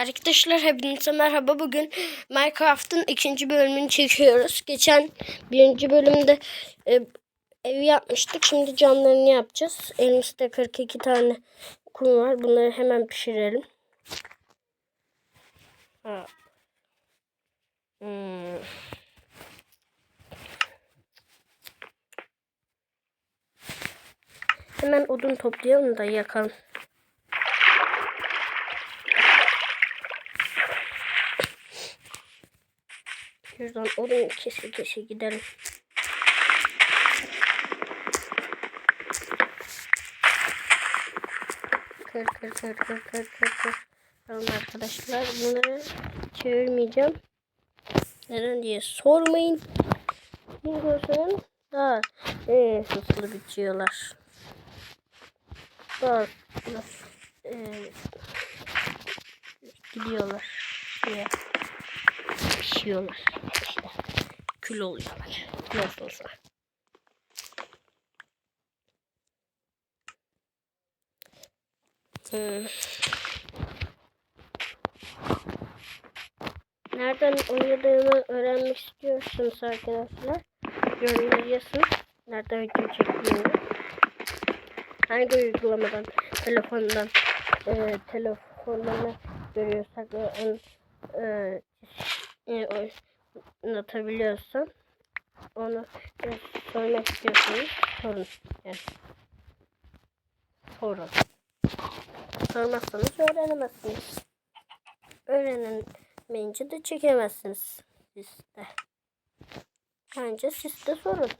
Arkadaşlar hepinize merhaba. Bugün Minecraft'ın ikinci bölümünü çekiyoruz. Geçen birinci bölümde e, evi yapmıştık. Şimdi camlarını yapacağız. Elimizde 42 tane kum var. Bunları hemen pişirelim. Ha. Hmm. Hemen odun toplayalım da yakalım. Şuradan odun kese kese gidelim. Kır kır kır kır kır kır kır. Tamam arkadaşlar bunları çevirmeyeceğim. Neden diye sormayın. Bilmiyorsanız daha e, hızlı bitiyorlar. Daha hızlı e, gidiyorlar. Şuraya pişiyorlar. Kül oluyorlar. Nasıl olsa. Hmm. Nereden oynadığımı öğrenmek istiyorsanız arkadaşlar yorumlara yazın. Nerede video çektiğimi. Hangi uygulamadan, telefondan, e, telefondan görüyorsak ve onu e, e, oynatabiliyorsam onu sormak istiyorsanız sorun. Yani. Sorun. Sormazsanız öğrenemezsiniz. Öğrenemeyince de çekemezsiniz siz de. Bence siz de sorun.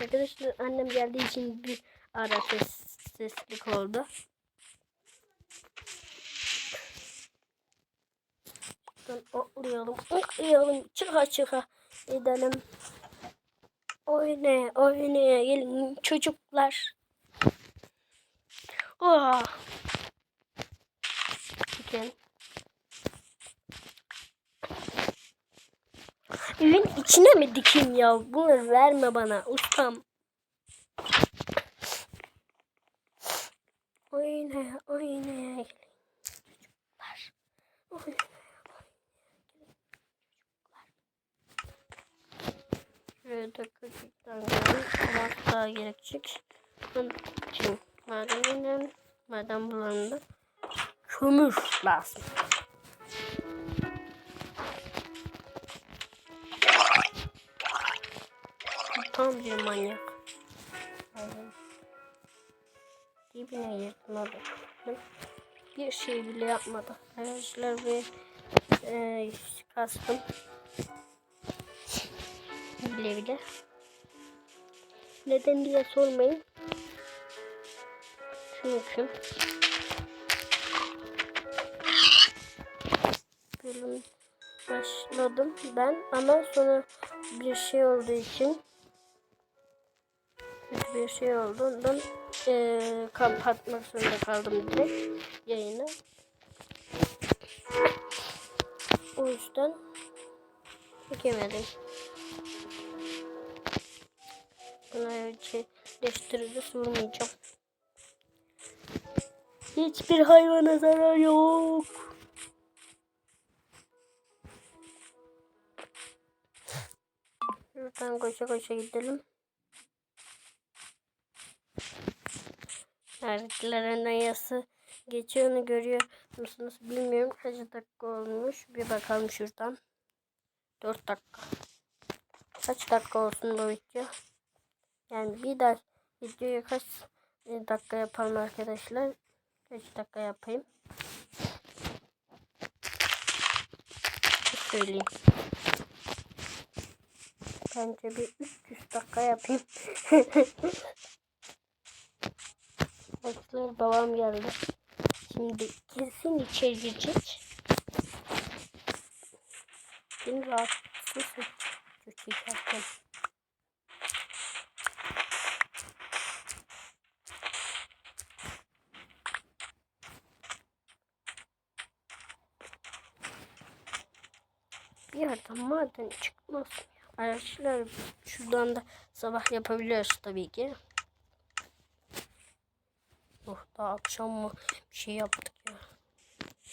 Arkadaşlar annem geldiği için bir ara ses, seslik oldu. Şuradan oklayalım, oklayalım, çıka çıka gidelim. Oynaya, oynaya gelin çocuklar. Oh. Bakın. Evin içine mi dikeyim ya? Bunları verme bana ustam. Oynaya oynaya çocuklar. Oynaya Şuraya da küçükten daha gerekecek. Bunun için madeninden maden bulanında kömür lazım. Tam bir manyak. Aynen. Dibine abi. Bir şey bile yapmadı. Arkadaşlar bir e, kastım. Bile bile. Neden diye sormayın. Çünkü bölüm başladım ben ama sonra bir şey olduğu için bir şey oldu. Ondan e, kapatmak zorunda kaldım direkt yayını. O yüzden çekemedim. Buna ölçüleştirici sormayacağım. Hiçbir hayvana zarar yok. Şuradan koşa koşa gidelim. Haritlerin ayası geçiyor görüyor musunuz? Bilmiyorum. Kaç dakika olmuş? Bir bakalım şuradan. 4 dakika. Kaç dakika olsun bu video? Yani bir daha videoyu kaç dakika yapalım arkadaşlar? Kaç dakika yapayım? Söyleyeyim. Bence bir 300 dakika yapayım Arkadaşlar babam geldi. Şimdi kesin içeri girecek. Beni rahatsız edecek. Bir yerden maden çıkmaz. Arkadaşlar şuradan da sabah yapabiliyoruz tabii ki. Oh daha akşam mı bir şey yaptık ya.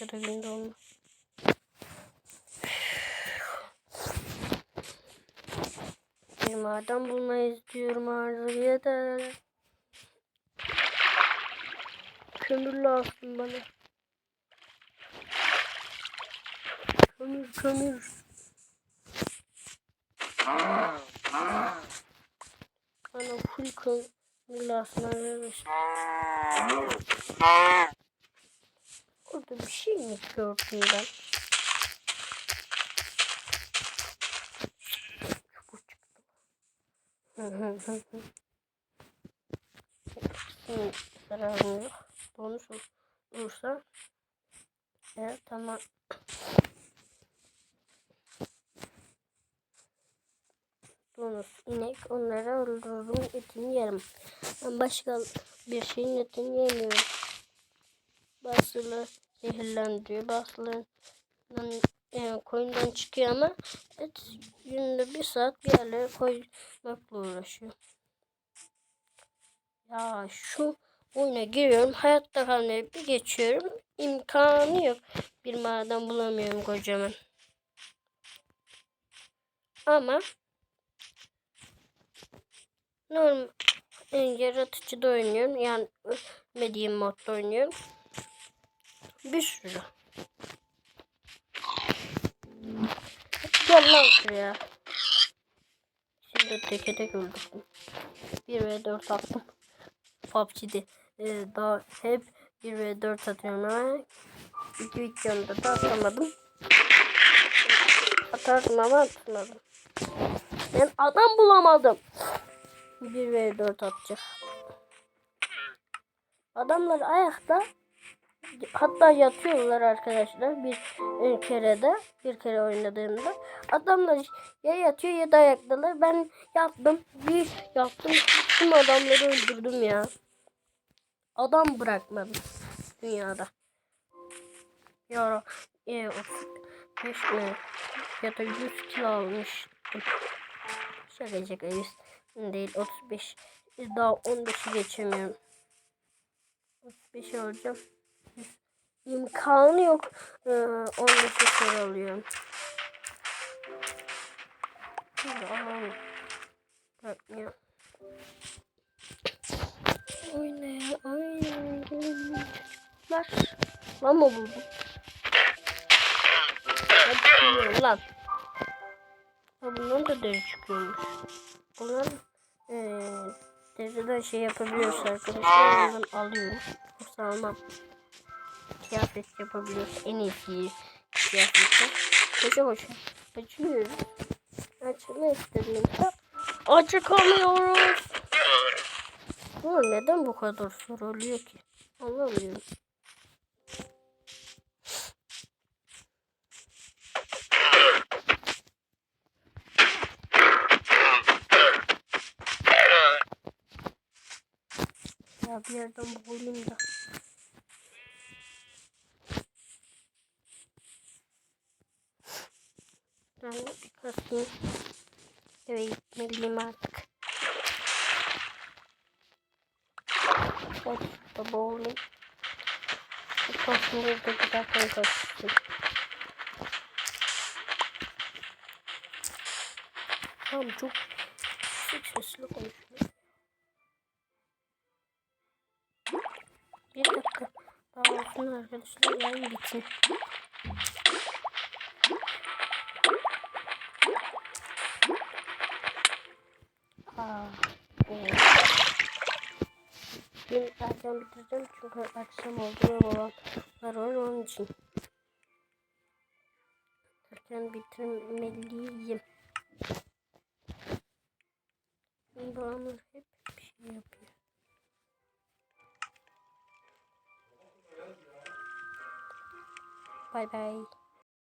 Ya da günde olmaz. Bir bulmayı istiyorum arzu yeter. Kömür lazım bana. Kömür kömür. Bana full kömür arkadaşlar. Orada bir şey mi gördüm ben? Zararım yok. Bonus olursa evet tamam. Bonus inek onları etini yerim. Ben başka bir şeyin etini yemiyorum. Bazıları zehirlendiriyor bazıları e, koyundan çıkıyor ama et günde bir saat bir yerlere koymakla uğraşıyor. Ya şu oyuna giriyorum. Hayatta kalmaya bir geçiyorum. İmkanı yok. Bir maden bulamıyorum kocaman. Ama normal e, yaratıcıda oynuyorum. Yani medium modda oynuyorum. Bir sürü. Gel lan şuraya. Şimdi teke tek öldürdüm. 1 ve 4 attım. PUBG'de e, daha hep 1 ve 4 atıyorum ama iki videomda da atamadım. Atardım ama atamadım. Ben adam bulamadım. 1 ve 4 atacak. Adamlar ayakta hatta yatıyorlar arkadaşlar bir e, kere de bir kere oynadığımda. Adamlar ya yatıyor ya da ayaktalar. Ben yattım bir yattım tüm adamları öldürdüm ya. Adam bırakmadım dünyada. Ya e, 35 mi ya da 100 kilo almıştım. Şaka şaka 100 değil 35 daha 15'i geçemiyorum 35 alacağım imkanı yok. Ee, 15 kere alıyorum. Alalım. Bırakmıyor. Oyna oyna. Ver. Lan mı buldum? Lan. Ha bundan da deri çıkıyormuş. Bunlar deriden şey yapabiliyoruz arkadaşlar. Ondan alıyorum. Yoksa almam kıyafet yapabiliyoruz. En iyisi kıyafeti. Koşa koşa. Açıyoruz. Açma istediğimde açıkamıyoruz. Bu neden bu kadar soruluyor ki? Anlamıyorum. Bir yerden bulayım da. Ben bir kasayım. Eve gitmeliyim artık. Şurada boğulayım. Kasımda da güzel koyacağım. Tamam çok yüksek sesli konuşuyor. Bir dakika. Daha olsun arkadaşlar. Yayın bitsin. Ben erken bitireceğim çünkü akşam oldu ve babamlar var onun için. Erken bitirmeliyim. Babamlar hep bir şey yapıyor. 拜拜。